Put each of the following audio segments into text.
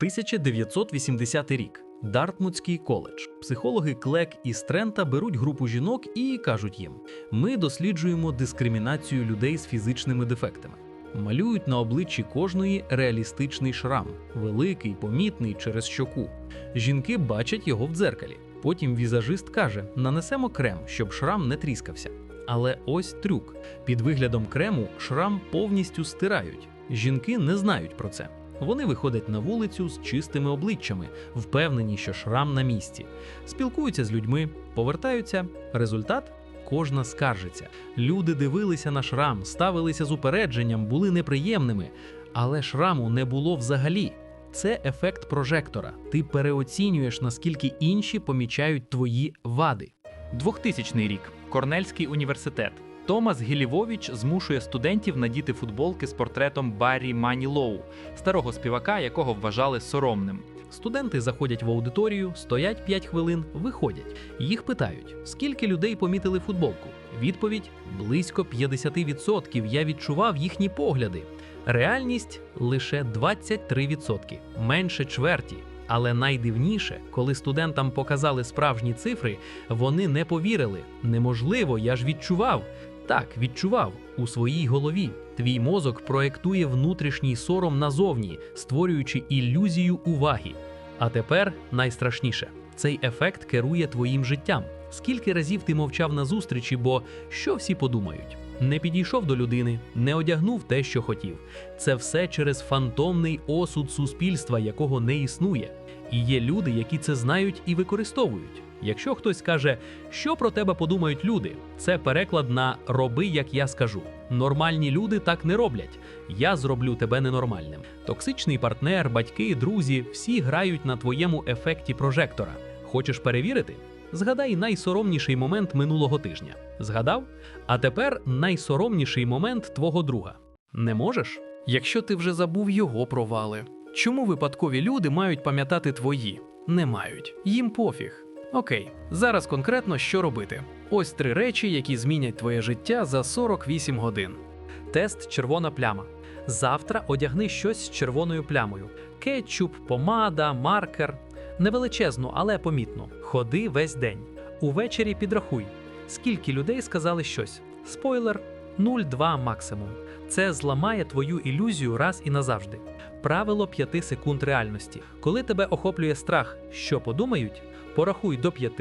1980 рік. Дартмутський коледж. Психологи Клек і Стрента беруть групу жінок і кажуть їм: ми досліджуємо дискримінацію людей з фізичними дефектами. Малюють на обличчі кожної реалістичний шрам, великий, помітний через щоку. Жінки бачать його в дзеркалі. Потім візажист каже: нанесемо крем, щоб шрам не тріскався. Але ось трюк: під виглядом крему шрам повністю стирають. Жінки не знають про це. Вони виходять на вулицю з чистими обличчями, впевнені, що шрам на місці. Спілкуються з людьми, повертаються. Результат кожна скаржиться. Люди дивилися на шрам, ставилися з упередженням, були неприємними, але шраму не було взагалі. Це ефект прожектора. Ти переоцінюєш, наскільки інші помічають твої вади. 2000 рік. Корнельський університет. Томас Гілівович змушує студентів надіти футболки з портретом Баррі Манілоу, старого співака, якого вважали соромним. Студенти заходять в аудиторію, стоять 5 хвилин, виходять. Їх питають, скільки людей помітили футболку. Відповідь близько 50%. Я відчував їхні погляди. Реальність лише 23%, менше чверті. Але найдивніше, коли студентам показали справжні цифри, вони не повірили. Неможливо, я ж відчував. Так, відчував у своїй голові. Твій мозок проектує внутрішній сором назовні, створюючи ілюзію уваги. А тепер найстрашніше: цей ефект керує твоїм життям. Скільки разів ти мовчав на зустрічі, бо що всі подумають? Не підійшов до людини, не одягнув те, що хотів. Це все через фантомний осуд суспільства, якого не існує. І є люди, які це знають і використовують. Якщо хтось каже, що про тебе подумають люди, це переклад на роби, як я скажу. Нормальні люди так не роблять. Я зроблю тебе ненормальним. Токсичний партнер, батьки, друзі всі грають на твоєму ефекті прожектора. Хочеш перевірити? Згадай найсоромніший момент минулого тижня. Згадав? А тепер найсоромніший момент твого друга. Не можеш? Якщо ти вже забув його провали. Чому випадкові люди мають пам'ятати твої? Не мають. Їм пофіг. Окей, зараз конкретно що робити. Ось три речі, які змінять твоє життя за 48 годин. Тест червона пляма. Завтра одягни щось з червоною плямою: кетчуп, помада, маркер. Невеличезну, але помітну. Ходи весь день. Увечері підрахуй, скільки людей сказали щось. Спойлер 0,2 максимум. Це зламає твою ілюзію раз і назавжди. Правило 5 секунд реальності. Коли тебе охоплює страх, що подумають, порахуй до 5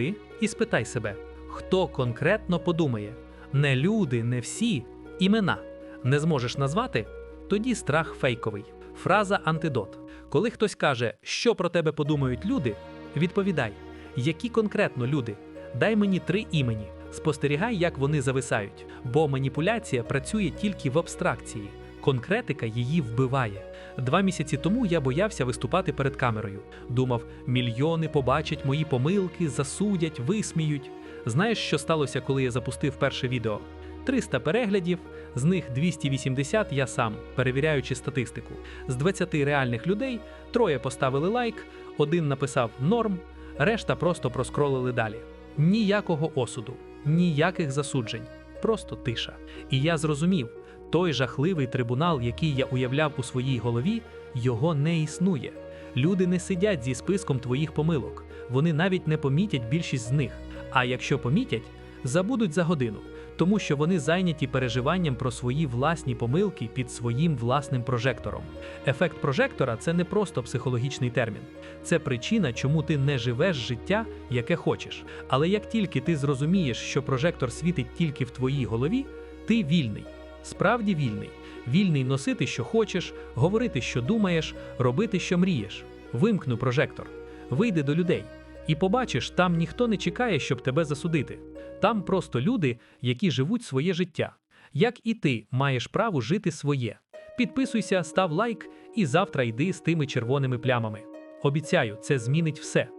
і спитай себе, хто конкретно подумає. Не люди, не всі, імена. Не зможеш назвати? Тоді страх фейковий. Фраза антидот. Коли хтось каже, що про тебе подумають люди, відповідай, які конкретно люди. Дай мені три імені. Спостерігай, як вони зависають, бо маніпуляція працює тільки в абстракції. Конкретика її вбиває. Два місяці тому я боявся виступати перед камерою. Думав, мільйони побачать мої помилки, засудять, висміють. Знаєш, що сталося, коли я запустив перше відео? 300 переглядів, з них 280 я сам, перевіряючи статистику. З 20 реальних людей троє поставили лайк, один написав норм, решта просто проскролили далі. Ніякого осуду, ніяких засуджень, просто тиша. І я зрозумів, той жахливий трибунал, який я уявляв у своїй голові, його не існує. Люди не сидять зі списком твоїх помилок, вони навіть не помітять більшість з них. А якщо помітять, забудуть за годину, тому що вони зайняті переживанням про свої власні помилки під своїм власним прожектором. Ефект прожектора це не просто психологічний термін, це причина, чому ти не живеш життя, яке хочеш. Але як тільки ти зрозумієш, що прожектор світить тільки в твоїй голові, ти вільний. Справді вільний, вільний носити, що хочеш, говорити, що думаєш, робити, що мрієш. Вимкну прожектор, вийди до людей, і побачиш, там ніхто не чекає, щоб тебе засудити. Там просто люди, які живуть своє життя. Як і ти маєш право жити своє. Підписуйся, став лайк і завтра йди з тими червоними плямами. Обіцяю, це змінить все.